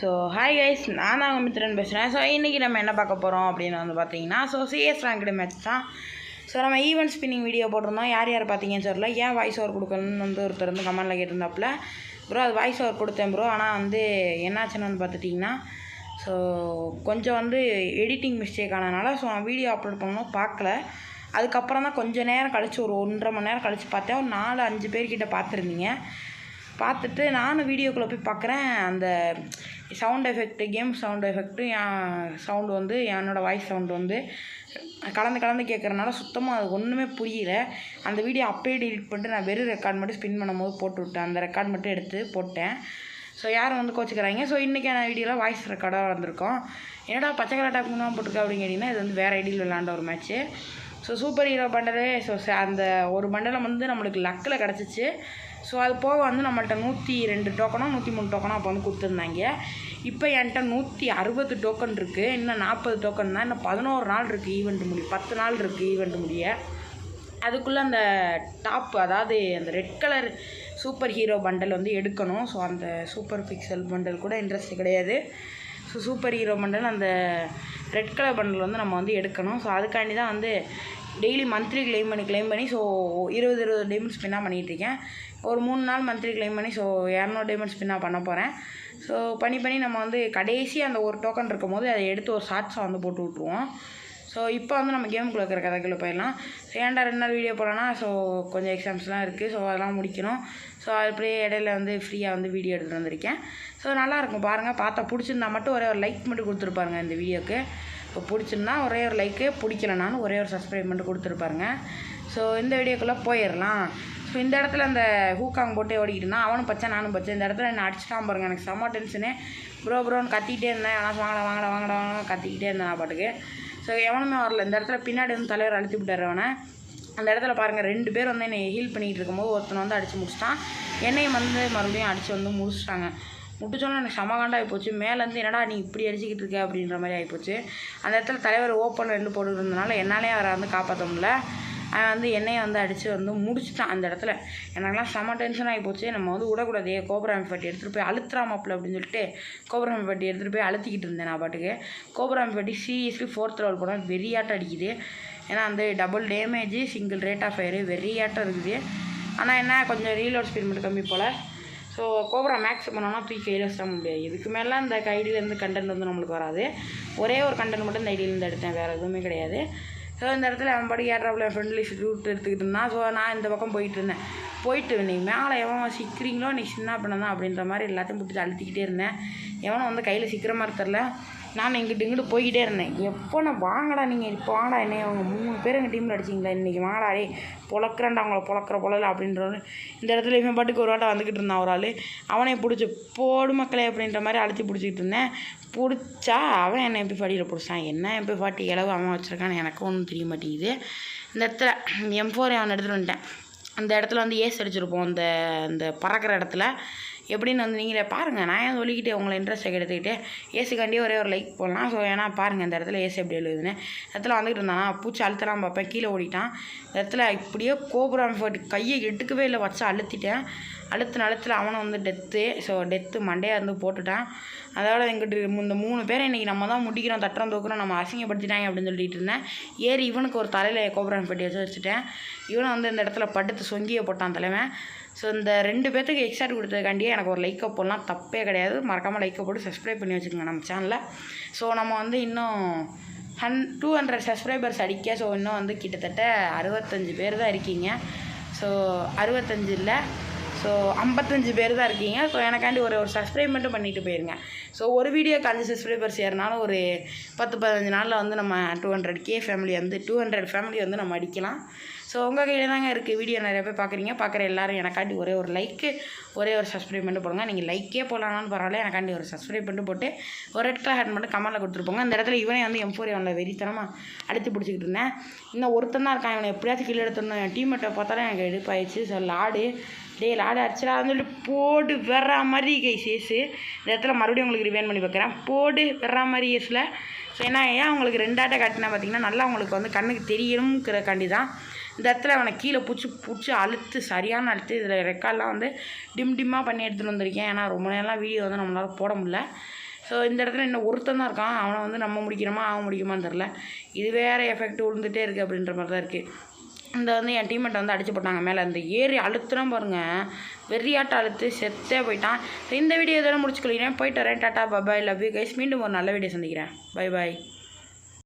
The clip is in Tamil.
ஸோ ஹாய் கைஸ் நான் தான் உங்கள் மித்திரன் பேசுகிறேன் ஸோ இன்றைக்கி நம்ம என்ன பார்க்க போகிறோம் அப்படின்னு வந்து பார்த்தீங்கன்னா ஸோ சிஎஸ் ரேங்க்டு மேட்ச் தான். ஸோ நம்ம ஈவெண்ட் ஸ்பின்னிங் வீடியோ போட்டிருந்தோம். யார் யார் பார்த்தீங்கன்னு தெரியல. ஏன் வாய்ஸ் ஓவர் கொடுக்கணும்னு வந்து ஒருத்தர் வந்து கமெண்டில் கேட்டிருந்தாப்புல. ப்ரோ அது வாய்ஸ் ஓவர் கொடுத்தேன் ப்ரோ ஆனால் வந்து என்னாச்சுன்னு வந்து பார்த்துட்டிங்கன்னா ஸோ கொஞ்சம் வந்து எடிட்டிங் மிஸ்டேக் ஆனதுனால ஸோ நான் வீடியோ அப்லோட் பண்ணணும் பார்க்கல. அதுக்கப்புறம் தான் கொஞ்சம் நேரம் கழிச்சு ஒரு ஒன்றரை மணி நேரம் கழித்து பார்த்தேன். ஒரு நாலு அஞ்சு பேர்கிட்ட பார்த்துருந்தீங்க. பார்த்துட்டு நானும் வீடியோக்குள்ளே போய் பார்க்குறேன் அந்த sound effect game sound effect என் சவுண்டு வந்து என்னோடய வாய்ஸ் சவுண்டு வந்து கலந்து கலந்து கேட்குறனால சுத்தமாக அது ஒன்றுமே புரியல. அந்த வீடியோ அப்பயே டிலீட் பண்ணிட்டு நான் வெறும் ரெக்கார்ட் மட்டும் ஸ்பின் பண்ணும்போது போட்டு விட்டேன். அந்த ரெக்கார்ட் மட்டும் எடுத்து போட்டேன். ஸோ யாரும் வந்து கோச்சிக்கிறாங்க ஸோ இன்றைக்கான வீடியோவில் வாய்ஸ் ரெக்கார்டாக வந்திருக்கோம். என்னடா பச்சை கலர் டாக் மூணு போட்டிருக்கா அப்படின்னு கேட்டிங்கன்னா இது வந்து வேறு ஐடியில் விளாண்ட ஒரு மேட்ச்சு ஸோ சூப்பர் ஹீரோ பண்டலே ஸோ அந்த ஒரு பண்டலம் வந்து நம்மளுக்கு லக்கில் கிடச்சிச்சு. ஸோ அது போக வந்து நம்மள்ட்ட நூற்றி ரெண்டு டோக்கனோ நூற்றி மூணு டோக்கனோ அப்போ வந்து கொடுத்துருந்தாங்க. இப்போ என்கிட்ட நூற்றி அறுபது டோக்கன் இருக்குது இன்னும் நாற்பது டோக்கன் தான். இன்னும் பதினோரு நாள் இருக்குது ஈவெண்ட் முடிய. பத்து நாள் இருக்குது ஈவெண்ட் முடிய. அதுக்குள்ளே அந்த டாப் அதாவது அந்த red colour super hero bundle வந்து எடுக்கணும். ஸோ அந்த சூப்பர் பிக்சல் பண்டல் கூட இன்ட்ரெஸ்ட் கிடையாது. ஸோ சூப்பர் ஹீரோ பண்டல் அந்த ரெட் கலர் பண்டல் வந்து நம்ம வந்து எடுக்கணும். ஸோ அதுக்காண்டி தான் வந்து டெய்லி மந்த்லி க்ளைம் பண்ணி க்ளைம் பண்ணி ஸோ இருபது இருபது டைமண்ட் ஸ்பின்னாக பண்ணிகிட்ருக்கேன் ஒரு மூணு நாள் மந்த்லி கிளைம் பண்ணி ஸோ இரநூறு டைமண்ட் ஸ்பின்னாக பண்ண போகிறேன் ஸோ பண்ணி பண்ணி நம்ம வந்து கடைசி அந்த ஒரு டோக்கன் இருக்கும் போது அதை எடுத்து ஒரு ஷார்ட்ஸாக வந்து போட்டு விட்ருவோம் ஸோ இப்போ வந்து நம்ம கேமுக்குள்ள இருக்கிற கதைக்குள்ளே போயிடலாம் ஸோ ஏன்டா ரெண்டு நாள் வீடியோ போடலாம்னா ஸோ கொஞ்சம் எக்ஸாம்ஸ்லாம் இருக்குது ஸோ அதெல்லாம் முடிக்கணும் ஸோ அப்படியே இடையில வந்து ஃப்ரீயாக வந்து வீடியோ எடுத்துகிட்டு வந்திருக்கேன் ஸோ நல்லாயிருக்கும் பாருங்கள் பார்த்தா பிடிச்சிருந்தா மட்டும் ஒரே ஒரு லைக் மட்டும் கொடுத்துருப்பாருங்க இந்த வீடியோக்கு இப்போ பிடிச்சிருந்தா ஒரே ஒரு லைக்கு பிடிக்கலனாலும் ஒரே ஒரு சப்ஸ்கிரைப் மட்டும் கொடுத்துருப்பாருங்க ஸோ இந்த வீடியோக்குள்ளே போயிடலாம் ஸோ இந்த இடத்துல அந்த ஹூக்காங் போட்டே ஓடிக்கிட்டு இருந்தான் அவனும் பச்சை நானும் பச்சை இந்த இடத்துல என்ன அடிச்சிட்டான் பாருங்க எனக்கு செம்ம டென்ஷனு ப்ரோ ப்ரோன்னு கத்திக்கிட்டே இருந்தேன் ஆனால் வாங்கடா வாங்கடா வாங்கடா வாங்கடா கத்திக்கிட்டே இருந்தேன் நான் பாட்டுக்கு ஸோ எவனுமே வரல. இந்த இடத்துல பின்னாடி வந்து தலைவர் அழுத்தி விட்டார் அவனை. அந்த இடத்துல பாருங்கள் ரெண்டு பேர் வந்து என்னை ஹீல் பண்ணிகிட்டு இருக்கும்போது ஒருத்தனை வந்து அடித்து முடிச்சிட்டான். என்னையும் வந்து மறுபடியும் அடித்து வந்து முடிச்சிட்டாங்க. முட்டுச்சோன்னா எனக்கு சமகாண்டா ஆகிப்போச்சு மேலேருந்து என்னடா நீ இப்படி அடிச்சுக்கிட்டு இருக்க அப்படின்ற மாதிரி ஆகிப்போச்சு அந்த இடத்துல தலைவர் ஓப்பன் ரெண்டு போட்டுருந்ததுனால என்னாலே அவரை வந்து காப்பாற்ற முடியல. அவன் வந்து என்னையை வந்து அடித்து வந்து முடிச்சுட்டான் அந்த இடத்துல. எனக்குலாம் செம டென்ஷன் ஆகி போச்சு. நம்ம வந்து விடக்கூடாது. கோபுராமி பட்டி எடுத்துகிட்டு போய் அழுத்துறாமப்பில் அப்படின்னு சொல்லிட்டு கோபுராமி பட்டி எடுத்துகிட்டு போய் அழுத்திக்கிட்டு இருந்தேன் நான் பாட்டுக்கு. கோபுராமி பட்டி சீரியஸ்லி ஃபோர்த் லெவல் போனால் வெறியாட்டம் அடிக்குது. ஏன்னா வந்து double damage single rate of fire வெறியாட்டம் இருக்குது. ஆனால் என்ன கொஞ்சம் ரீலோட் ஸ்பீட் மட்டும் கம்மி போல். ஸோ கோப்ரா மேக்ஸ் பண்ணோம்னா தூக்கி கையில் வச்சிட முடியாது. இதுக்கு மேலே அந்த ஐடியிலேருந்து கண்டென்ட் வந்து நம்மளுக்கு வராது. ஒரே ஒரு கண்டென்ட் மட்டும் இந்த ஐடியிலேருந்து எடுத்தேன். வேறு எதுவுமே கிடையாது. ஸோ இந்த இடத்துல அவன் படி ஏறாப்புல என் ஃப்ரெண்ட்லி ரூட் எடுத்துக்கிட்டு இருந்தான். ஸோ நான் இந்த பக்கம் போயிட்டு இருந்தேன். போயிட்டு நீ மேலே எவன் சிக்கிறீங்களோ நீ சின்ன பண்ணதான் அப்படின்ற மாதிரி எல்லாத்தையும் பிடிச்சி அழுத்திக்கிட்டே இருந்தேன். எவனும் வந்து கையில் சிக்கிற மாதிரி தெரில நான் இங்கிட்டு இங்கிட்டு போய்கிட்டே இருந்தேன். எப்போ நான் வாங்கடா நீங்கள் இப்போ வாங்கடா என்ன அவங்க மூணு பேர் எங்கள் டீமில் அடிச்சிங்களா? இன்றைக்கி வாங்கடா டே பொழக்கிறேன்டா அவங்கள பொழக்கிற பொழல அப்படின்றவனு இந்த இடத்துல இவன் பாட்டுக்கு ஒரு வாட்டம் வந்துக்கிட்டு இருந்தான் ஒரு ஆள். அவனை பிடிச்சி போடு மக்களே அப்படின்ற மாதிரி அழுத்தி பிடிச்சிக்கிட்டு இருந்தேன். பிடிச்சா அவன் என்னை எப்படி ஃபாட்டியில் பிடிச்சான். என்ன எப்படி பாட்டி இளவு அவன் வச்சுருக்கான்னு எனக்கும் ஒன்றும் தெரிய மாட்டேங்குது. இந்த இடத்துல எம் ஃபோர் அவன் எடுத்துகிட்டு வந்துட்டேன். அந்த இடத்துல வந்து ஏஸ் அடிச்சிருப்போம் அந்த அந்த பறக்கிற இடத்துல. எப்படின்னு வந்து நீங்களே பாருங்கள் நான் ஏன் சொல்லிக்கிட்டே உங்களை இன்ட்ரெஸ்ட்டை எடுத்துக்கிட்டு ஏசுக்காண்டியே ஒரே ஒரு லைக் போடலாம். ஸோ ஏன்னா பாருங்கள் இந்த இடத்துல ஏசு எப்படி எழுதுன்னு இடத்துல வந்துக்கிட்டு இருந்தானா பூச்சி அழுத்தலாம் பார்ப்பேன் கீழே ஓடிட்டான். இந்த இடத்துல இப்படியே கோபுரம் போட்டு கையை எடுக்கவே இல்லை வச்சு அழுத்திட்டேன். அழுத்தின அழுத்துல அவனை வந்து டெத்து ஸோ டெத்து மண்டையாக இருந்து போட்டுட்டான். அதோட எங்கிட்ட இந்த மூணு பேரை இன்றைக்கி நம்ம தான் முடிக்கிறோம் தட்டுறோம் தூக்குறோம் நம்ம அசிங்கப்படுத்திட்டாங்க அப்படின்னு சொல்லிட்டு இருந்தேன். ஏறி இவனுக்கு ஒரு தலையில் கோபுரம் பெட்டி வச்சு வச்சுட்டேன். இவனை வந்து இந்த இடத்துல படுத்து சொங்கியை போட்டான் தலைவன். ஸோ இந்த ரெண்டு பேர்த்துக்கு எக்ஸாட் கொடுத்ததுக்காண்டியே எனக்கு ஒரு லைக்கை போடலாம். தப்பே கிடையாது. மறக்காமல் லைக்கை போட்டு சப்ஸ்கிரைப் பண்ணி வச்சுக்கோங்க நம்ம சேனலில் ஸோ நம்ம வந்து இன்னும் ஹன் டூ ஹண்ட்ரட் சப்ஸ்கிரைபர்ஸ் அடிக்க ஸோ இன்னும் வந்து கிட்டத்தட்ட அறுபத்தஞ்சு பேர் தான் இருக்கீங்க. ஸோ அறுபத்தஞ்சு இல்லை. ஸோ ஐம்பத்தஞ்சு பேர் தான் இருக்கீங்க. ஸோ எனக்காண்டி ஒரு ஒரு சப்ஸ்கிரைப் மட்டும் பண்ணிட்டு போயிருங்க. ஸோ ஒரு வீடியோக்கு அஞ்சு சப்ஸ்கிரைபர்ஸ் ஏறினாலும் ஒரு பத்து பதினஞ்சு நாளில் வந்து நம்ம டூ ஹண்ட்ரட் கே ஃபேமிலி வந்து டூ ஹண்ட்ரட் ஃபேமிலி வந்து நம்ம அடிக்கலாம். ஸோ உங்கள் கையில் தாங்க இருக்குது வீடியோ நிறைய பேர் பார்க்குறீங்க பார்க்குற எல்லாரும் எனக்காண்டி ஒரே ஒரு லைக்கு ஒரே ஒரு சப்ஸ்கிரைப் மட்டும் போடுங்க. நீங்கள் லைக்கே போடலான்னு பரவாயில்ல. எனக்காண்டி ஒரு சப்ஸ்கிரைப் பண்ணிட்டு போட்டு ஒரு ரெட் கலர் ஹேண்ட் மட்டும் கமலில் கொடுத்துருப்போங்க அந்த இடத்துல இவனே வந்து எம்ஃபோர் அவனில் வெறித்தனமாக அடித்து பிடிச்சிக்கிட்டு இருந்தேன். இன்னும் ஒருத்தன் தான் இருக்கான். இவனை எப்படியாச்சும் கீழே எடுத்துடணும். என் டீம்மேட்டை பார்த்தாலே எனக்கு எடுப்பாயிடுச்சு ஸோ லாடு. டேய் லாடு அடிச்சலான்னு சொல்லிட்டு போடு வர்ற மாதிரி கை சேஸு இந்த இடத்துல மறுபடியும் உங்களுக்கு ரிவைன் பண்ணி பார்க்குறேன். போடு வர்ற மாதிரி ஏஸில் ஸோ ஏன்னா ஏன் உங்களுக்கு ரெண்டாட்ட காட்டினா பார்த்தீங்கன்னா நல்லா உங்களுக்கு வந்து கண்ணுக்கு தெரியணுங்கிறக்காண்டி தான் இந்த இடத்துல அவனை கீழே பிடிச்சி பிடிச்சி அழுத்து சரியான அழுத்து இதில் ரெக்கார்ட்லாம் வந்து டிம் டிம்மாக பண்ணி எடுத்துகிட்டு வந்திருக்கேன். ஏன்னா ரொம்ப நேரம்லாம் வீடியோ வந்து நம்மளால் போட முடியல. ஸோ இந்த இடத்துல இன்னும் ஒருத்தன் தான் இருக்கான். அவனை வந்து நம்ம முடிக்கிறோமா அவன் முடிக்குமான்னு தெரில இது வேறு எஃபெக்ட் விழுந்துகிட்டே இருக்குது அப்படின்ற மாதிரி தான் இருக்குது இந்த வந்து என் டீம்மேட்டை வந்து அடிச்சு போட்டாங்க மேலே. இந்த ஏறி அழுத்துனா பாருங்க. வெறியாட்ட அழுத்து செத்தே போயிட்டான். இந்த வீடியோ இதெல்லாம் முடிச்சுக்கொள்கிறேன் போயிட்டு வரேன். Tata bye bye love you guys மீண்டும் ஒரு நல்ல வீடியோ சந்திக்கிறேன். Bye bye